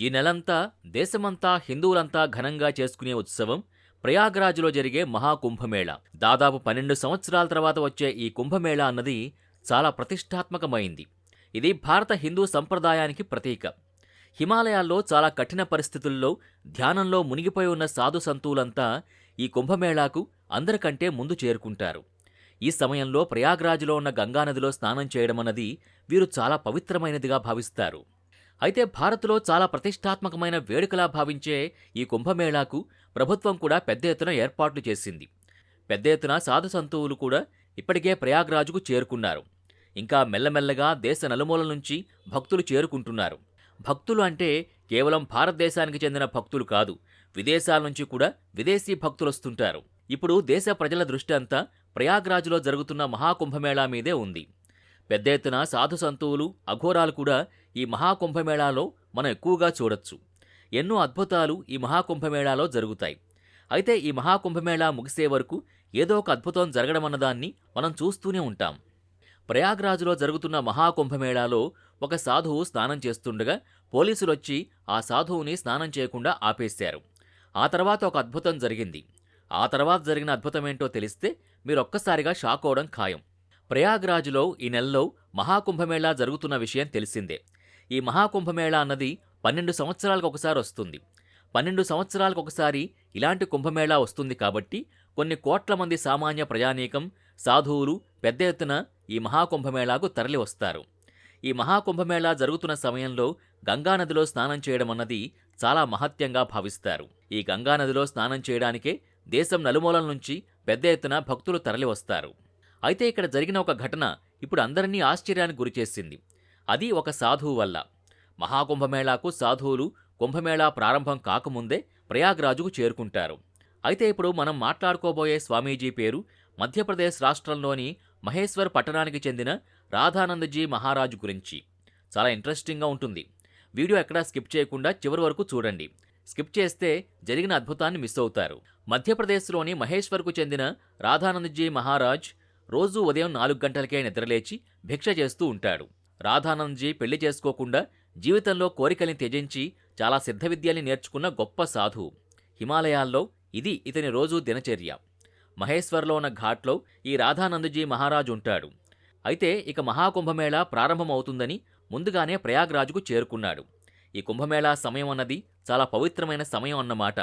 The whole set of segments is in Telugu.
ఈ నెలంతా దేశమంతా హిందువులంతా ఘనంగా చేసుకునే ఉత్సవం ప్రయాగ్రాజ్లో జరిగే మహాకుంభమేళ. దాదాపు పన్నెండు సంవత్సరాల తర్వాత వచ్చే ఈ కుంభమేళ అన్నది చాలా ప్రతిష్టాత్మకమైంది. ఇది భారత హిందూ సంప్రదాయానికి ప్రతీక. హిమాలయాల్లో చాలా కఠిన పరిస్థితుల్లో ధ్యానంలో మునిగిపోయి ఉన్న సాధు సంతువులంతా ఈ కుంభమేళాకు అందరికంటే ముందు చేరుకుంటారు. ఈ సమయంలో ప్రయాగ్రాజ్లో ఉన్న గంగానదిలో స్నానం చేయడం అన్నది వీరు చాలా పవిత్రమైనదిగా భావిస్తారు. అయితే భారత్లో చాలా ప్రతిష్టాత్మకమైన వేడుకలా భావించే ఈ కుంభమేళాకు ప్రభుత్వం కూడా పెద్ద ఎత్తున ఏర్పాట్లు చేసింది. పెద్ద ఎత్తున సాధు సంతువులు కూడా ఇప్పటికే ప్రయాగ్రాజుకు చేరుకున్నారు. ఇంకా మెల్లమెల్లగా దేశ నలుమూలల నుంచి భక్తులు చేరుకుంటున్నారు. భక్తులు అంటే కేవలం భారతదేశానికి చెందిన భక్తులు కాదు విదేశాల నుంచి కూడా విదేశీ భక్తులు వస్తుంటారు. ఇప్పుడు దేశ ప్రజల దృష్టి అంతా ప్రయాగ్రాజ్లో జరుగుతున్న మహాకుంభమేళా మీదే ఉంది. పెద్ద ఎత్తున సాధు సంతువులు అఘోరాలు కూడా ఈ మహాకుంభమేళాలో మనం ఎక్కువగా చూడొచ్చు. ఎన్నో అద్భుతాలు ఈ మహాకుంభమేళాలో జరుగుతాయి. అయితే ఈ మహాకుంభమేళా ముగిసే వరకు ఏదో ఒక అద్భుతం జరగడం అన్నదాన్ని మనం చూస్తూనే ఉంటాం. ప్రయాగ్రాజ్లో జరుగుతున్న మహాకుంభమేళాలో ఒక సాధువు స్నానం చేస్తుండగా పోలీసులొచ్చి ఆ సాధువుని స్నానం చేయకుండా ఆపేశారు. ఆ తర్వాత ఒక అద్భుతం జరిగింది. ఆ తర్వాత జరిగిన అద్భుతమేంటో తెలిస్తే మీరు ఒక్కసారిగా షాక్ అవడం ఖాయం. ప్రయాగ్రాజ్లో ఈ నెలలో మహాకుంభమేళా జరుగుతున్న విషయం తెలిసిందే. ఈ మహాకుంభమేళ అన్నది పన్నెండు సంవత్సరాలకు ఒకసారి వస్తుంది. పన్నెండు సంవత్సరాలకు ఒకసారి ఇలాంటి కుంభమేళా వస్తుంది కాబట్టి కొన్ని కోట్ల మంది సామాన్య ప్రజానీకం సాధువులు పెద్ద ఎత్తున ఈ మహాకుంభమేళాకు తరలి వస్తారు. ఈ మహాకుంభమేళా జరుగుతున్న సమయంలో గంగానదిలో స్నానం చేయడం అన్నది చాలా మహత్యంగా భావిస్తారు. ఈ గంగానదిలో స్నానం చేయడానికే దేశం నలుమూలల నుంచి పెద్ద ఎత్తున భక్తులు తరలి వస్తారు. అయితే ఇక్కడ జరిగిన ఒక ఘటన ఇప్పుడు అందరినీ ఆశ్చర్యానికి గురిచేసింది. అది ఒక సాధువు వల్ల. మహాకుంభమేళాకు సాధువులు కుంభమేళా ప్రారంభం కాకముందే ప్రయాగ్రాజుకు చేరుకుంటారు. అయితే ఇప్పుడు మనం మాట్లాడుకోబోయే స్వామీజీ పేరు మధ్యప్రదేశ్ రాష్ట్రంలోని మహేశ్వర్ పట్టణానికి చెందిన రాధానందజీ మహారాజు గురించి. చాలా ఇంట్రెస్టింగ్గా ఉంటుంది. వీడియో ఎక్కడా స్కిప్ చేయకుండా చివరి వరకు చూడండి. స్కిప్ చేస్తే జరిగిన అద్భుతాన్ని మిస్ అవుతారు. మధ్యప్రదేశ్లోని మహేశ్వర్కు చెందిన రాధానందజీ మహారాజ్ రోజూ ఉదయం నాలుగు గంటలకే నిద్రలేచి భిక్ష చేస్తూ ఉంటాడు. రాధానందజీ పెళ్ళి చేసుకోకుండా జీవితంలో కోరికల్ని త్యజించి చాలా సిద్ధ విద్యల్ని నేర్చుకున్న గొప్ప సాధువు. హిమాలయాల్లో ఇది ఇతని రోజూ దినచర్య. మహేశ్వర్లో ఉన్న ఘాట్లో ఈ రాధానందజీ మహారాజు ఉంటాడు. అయితే ఇక మహాకుంభమేళా ప్రారంభమవుతుందని ముందుగానే ప్రయాగ్రాజుకు చేరుకున్నాడు. ఈ కుంభమేళా సమయం అన్నది చాలా పవిత్రమైన సమయం అన్నమాట.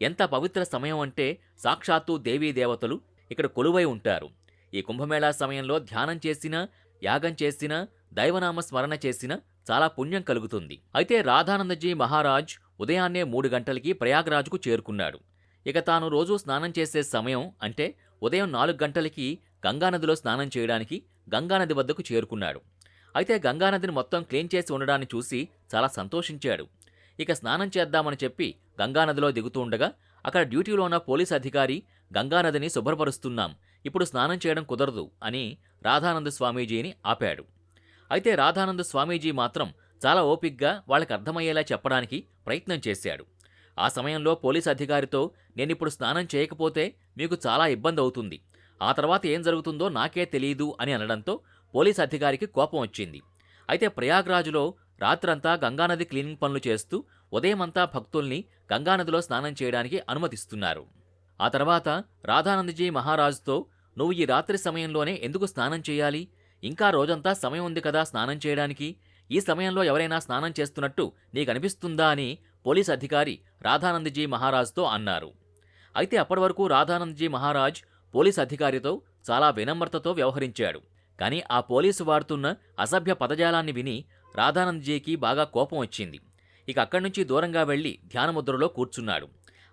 ఎంత పవిత్ర సమయం అంటే సాక్షాత్తు దేవీ దేవతలు ఇక్కడ కొలువై ఉంటారు. ఈ కుంభమేళా సమయంలో ధ్యానం చేసినా యాగం చేసినా దైవనామ స్మరణ చేసినా చాలా పుణ్యం కలుగుతుంది. అయితే రాధానందజీ మహారాజ్ ఉదయాన్నే మూడు గంటలకి ప్రయాగ్రాజ్కు చేరుకున్నాడు. ఇక తాను రోజూ స్నానం చేసే సమయం అంటే ఉదయం నాలుగు గంటలకి గంగానదిలో స్నానం చేయడానికి గంగానది వద్దకు చేరుకున్నాడు. అయితే గంగానదిని మొత్తం క్లీన్ చేసి ఉండడాన్ని చూసి చాలా సంతోషించాడు. ఇక స్నానం చేద్దామని చెప్పి గంగానదిలో దిగుతూ ఉండగా అక్కడ డ్యూటీలో ఉన్న పోలీస్ అధికారి గంగానదిని శుభ్రపరుస్తున్నాం. ఇప్పుడు స్నానం చేయడం కుదరదు అని రాధానంద స్వామీజీని ఆపాడు. అయితే రాధానంద స్వామీజీ మాత్రం చాలా ఓపిగ్గా వాళ్ళకి అర్థమయ్యేలా చెప్పడానికి ప్రయత్నం చేశాడు. ఆ సమయంలో పోలీస్ అధికారితో నేనిప్పుడు స్నానం చేయకపోతే మీకు చాలా ఇబ్బంది అవుతుంది. ఆ తర్వాత ఏం జరుగుతుందో నాకే తెలియదు అని అనడంతో పోలీస్ అధికారికి కోపం వచ్చింది. అయితే ప్రయాగ్రాజ్లో రాత్రంతా గంగానది క్లీనింగ్ పనులు చేస్తూ ఉదయమంతా భక్తుల్ని గంగానదిలో స్నానం చేయడానికి అనుమతిస్తున్నారు. ఆ తర్వాత రాధానందజీ మహారాజుతో నువ్వు ఈ రాత్రి సమయంలోనే ఎందుకు స్నానం చేయాలి? ఇంకా రోజంతా సమయం ఉంది కదా స్నానం చేయడానికి? ఈ సమయంలో ఎవరైనా స్నానం చేస్తున్నట్టు నీకనిపిస్తుందా అని పోలీస్ అధికారి రాధానందజీ మహారాజ్తో అన్నారు. అయితే అప్పటి వరకు రాధానందజీ మహారాజ్ పోలీస్ అధికారితో చాలా వినమ్రతతో వ్యవహరించాడు. కానీ ఆ పోలీసు వాడుతున్న అసభ్య పదజాలాన్ని విని రాధానందజీకి బాగా కోపం వచ్చింది. ఇక అక్కడి నుంచి దూరంగా వెళ్ళి ధ్యానముద్రలో కూర్చున్నాడు.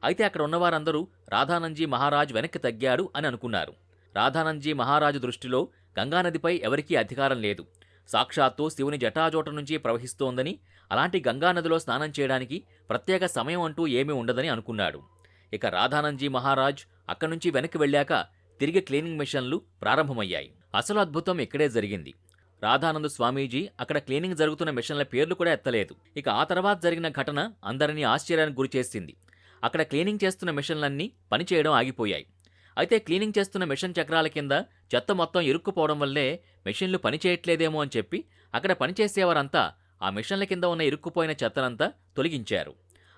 అయితే అక్కడ ఉన్నవారందరూ రాధానందజీ మహారాజ్ వెనక్కి తగ్గాడు అని అనుకున్నారు. రాధానందజీ మహారాజు దృష్టిలో గంగానదిపై ఎవరికీ అధికారం లేదు. సాక్షాత్తు శివుని జటాజోట నుంచి ప్రవహిస్తోందని అలాంటి గంగానదిలో స్నానం చేయడానికి ప్రత్యేక సమయం అంటూ ఏమీ ఉండదని అనుకున్నాడు. ఇక రాధానందజీ మహారాజ్ అక్కడి నుంచి వెనక్కి వెళ్ళాక తిరిగి క్లీనింగ్ మిషన్లు ప్రారంభమయ్యాయి. అసలు అద్భుతం ఇక్కడే జరిగింది. రాధానంద స్వామీజీ అక్కడ క్లీనింగ్ జరుగుతున్న మిషన్ల పేర్లు కూడా ఎత్తలేదు. ఇక ఆ తర్వాత జరిగిన ఘటన అందరినీ ఆశ్చర్యానికి గురిచేసింది. అక్కడ క్లీనింగ్ చేస్తున్న మిషన్లన్నీ పనిచేయడం ఆగిపోయాయి. అయితే క్లీనింగ్ చేస్తున్న మిషన్ చక్రాల కింద చెత్త మొత్తం ఇరుక్కుపోవడం వల్లే మెషిన్లు పనిచేయట్లేదేమో అని చెప్పి అక్కడ పనిచేసేవారంతా ఆ మిషన్ల కింద ఉన్న ఇరుక్కుపోయిన చెత్తనంతా తొలగించారు.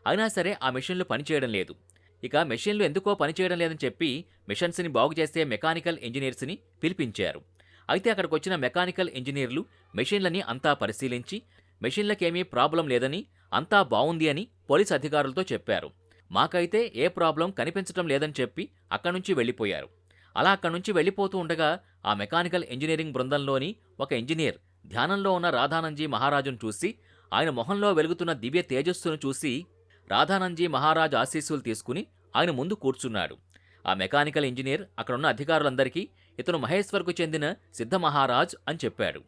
అయినా సరే ఆ మిషన్లు పనిచేయడం లేదు. ఇక మెషిన్లు ఎందుకో పనిచేయడం లేదని చెప్పి మిషన్స్ని బాగు చేసే మెకానికల్ ఇంజనీర్స్ని పిలిపించారు. అయితే అక్కడికి వచ్చిన మెకానికల్ ఇంజనీర్లు మెషిన్లని అంతా పరిశీలించి మెషిన్లకేమీ ప్రాబ్లం లేదని అంతా బాగుంది అని పోలీస్ అధికారులతో చెప్పారు. మాకైతే ఏ ప్రాబ్లం కనిపించటం లేదని చెప్పి అక్కడి నుంచి వెళ్ళిపోయారు. అలా అక్కడి నుంచి వెళ్ళిపోతూ ఉండగా ఆ మెకానికల్ ఇంజనీరింగ్ బృందంలోని ఒక ఇంజనీర్ ధ్యానంలో ఉన్న రాధానంజీ మహారాజును చూసి ఆయన మొహంలో వెలుగుతున్న దివ్య తేజస్సును చూసి రాధానంజీ మహారాజ్ ఆశీస్సులు తీసుకుని ఆయన ముందు కూర్చున్నాడు. ఆ మెకానికల్ ఇంజనీర్ అక్కడున్న అధికారులందరికీ ఇతను మహేశ్వర్కు చెందిన సిద్ధ మహారాజ్ అని చెప్పాడు.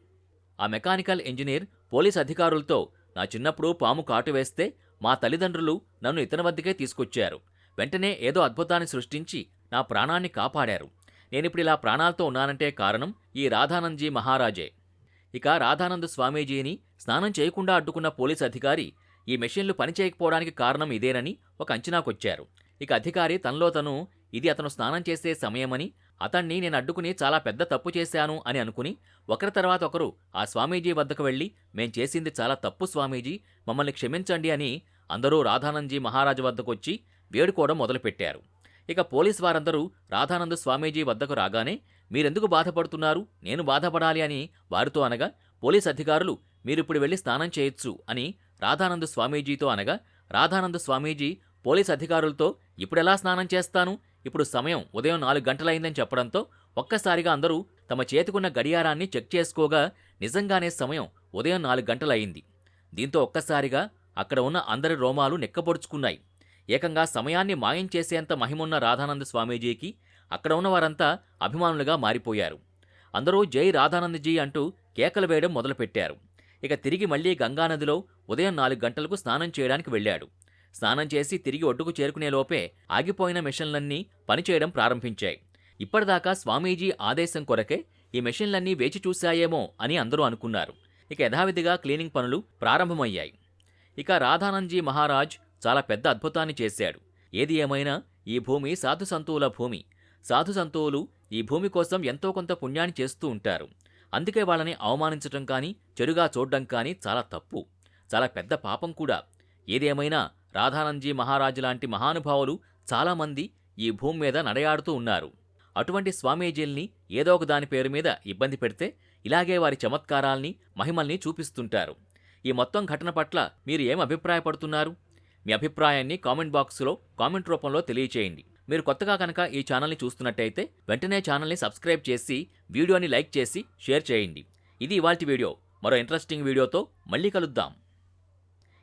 ఆ మెకానికల్ ఇంజనీర్ పోలీస్ అధికారులతో నా చిన్నప్పుడు పాము కాటు వేస్తే మా తల్లిదండ్రులు నన్ను ఇతని వద్దకే తీసుకొచ్చారు. వెంటనే ఏదో అద్భుతాన్ని సృష్టించి నా ప్రాణాన్ని కాపాడారు. నేనిప్పుడు ఇలా ప్రాణాలతో ఉన్నానంటే కారణం ఈ రాధానందజీ మహారాజే. ఇక రాధానంద స్వామీజీని స్నానం చేయకుండా అడ్డుకున్న పోలీస్ అధికారి ఈ మెషిన్లు పనిచేయకపోవడానికి కారణం ఇదేనని ఒక అంచనాకొచ్చారు. ఇక అధికారి తనలో తను ఇది అతను స్నానం చేసే సమయమని అతన్ని నేను అడ్డుకుని చాలా పెద్ద తప్పు చేశాను అని అనుకుని ఒకరి తర్వాత ఒకరు ఆ స్వామీజీ వద్దకు వెళ్ళి మేం చేసింది చాలా తప్పు స్వామీజీ మమ్మల్ని క్షమించండి అని అందరూ రాధానందజీ మహారాజు వద్దకు వచ్చి వేడుకోవడం మొదలుపెట్టారు. ఇక పోలీస్ వారందరూ రాధానంద స్వామీజీ వద్దకు రాగానే మీరెందుకు బాధపడుతున్నారు? నేను బాధపడాలి అని వారితో అనగా పోలీస్ అధికారులు మీరిప్పుడు వెళ్ళి స్నానం చేయొచ్చు అని రాధానంద స్వామీజీతో అనగా రాధానంద స్వామీజీ పోలీస్ అధికారులతో ఇప్పుడెలా స్నానం చేస్తాను? ఇప్పుడు సమయం ఉదయం నాలుగు గంటలైందని చెప్పడంతో ఒక్కసారిగా అందరూ తమ చేతికున్న గడియారాన్ని చెక్ చేసుకోగా నిజంగానే సమయం ఉదయం నాలుగు గంటలయ్యింది దీంతో ఒక్కసారిగా అక్కడ ఉన్న అందరి రోమాలు నెక్కపొడుచుకున్నాయి. ఏకంగా సమయాన్ని మాయం చేసేంత మహిమున్న రాధానంద స్వామీజీకి అక్కడ ఉన్న వారంతా అభిమానులుగా మారిపోయారు. అందరూ జై రాధానందజీ అంటూ కేకలు వేయడం మొదలుపెట్టారు. ఇక తిరిగి మళ్ళీ గంగానదిలో ఉదయం నాలుగు గంటలకు స్నానం చేయడానికి వెళ్ళాడు. స్నానం చేసి తిరిగి ఒడ్డుకు చేరుకునే లోపే ఆగిపోయిన మిషన్లన్నీ పనిచేయడం ప్రారంభించాయి. ఇప్పటిదాకా స్వామీజీ ఆదేశం కొరకే ఈ మెషిన్లన్నీ వేచి చూశాయేమో అని అందరూ అనుకున్నారు. ఇక యథావిధిగా క్లీనింగ్ పనులు ప్రారంభమయ్యాయి. ఇక రాధానంజీ మహారాజ్ చాలా పెద్ద అద్భుతాన్ని చేశాడు. ఏది ఏమైనా ఈ భూమి సాధుసంతువుల భూమి. సాధుసంతువులు ఈ భూమి కోసం ఎంతో కొంత పుణ్యాన్ని చేస్తూ ఉంటారు. అందుకే వాళ్ళని అవమానించటం కానీ చెడుగా చూడడం కానీ చాలా తప్పు. చాలా పెద్ద పాపం కూడా. ఏదేమైనా రాధానంజీ మహారాజు లాంటి మహానుభావులు చాలామంది ఈ భూమి మీద నడయాడుతూ ఉన్నారు. అటువంటి స్వామీజీల్ని ఏదో ఒక దాని పేరు మీద ఇబ్బంది పెడితే ఇలాగే వారి చమత్కారాల్ని మహిమల్ని చూపిస్తుంటారు. ఈ మొత్తం ఘటన పట్ల మీరు ఏం అభిప్రాయపడుతున్నారు? మీ అభిప్రాయాన్ని కామెంట్ బాక్స్లో కామెంట్ రూపంలో తెలియచేయండి. మీరు కొత్తగా కనుక ఈ ఛానల్ని చూస్తున్నట్టయితే వెంటనే ఛానల్ని సబ్స్క్రైబ్ చేసి వీడియోని లైక్ చేసి షేర్ చేయండి. ఇది ఇవాల్టి వీడియో. మరో ఇంట్రెస్టింగ్ వీడియోతో మళ్ళీ కలుద్దాం.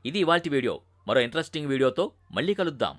ఇది ఇవాల్టి వీడియో. మరో ఇంట్రెస్టింగ్ వీడియోతో మళ్ళీ కలుద్దాం.